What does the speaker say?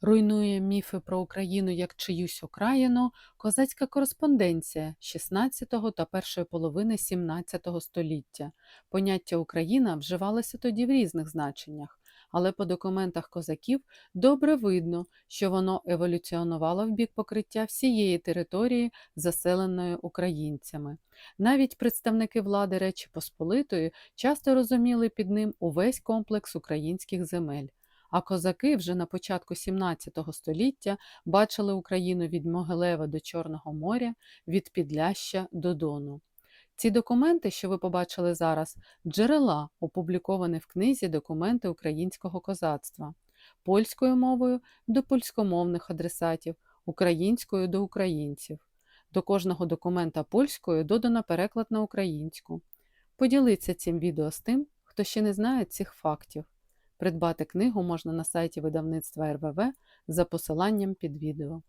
Руйнує міфи про Україну як чиюсь окраїну козацька кореспонденція 16 та першої половини 17 століття. Поняття Україна вживалося тоді в різних значеннях, але по документах козаків добре видно, що воно еволюціонувало в бік покриття всієї території, заселеної українцями. Навіть представники влади Речі Посполитої часто розуміли під ним увесь комплекс українських земель. А козаки вже на початку 17 століття бачили Україну від Могилева до Чорного моря, від Підляща до Дону. Ці документи, що ви побачили зараз, джерела, опубліковані в книзі Документи українського козацтва, польською мовою до польськомовних адресатів, українською до українців. До кожного документа польською додано переклад на українську. Поділіться цим відео з тим, хто ще не знає цих фактів. Придбати книгу можна на сайті видавництва РВВ за посиланням під відео.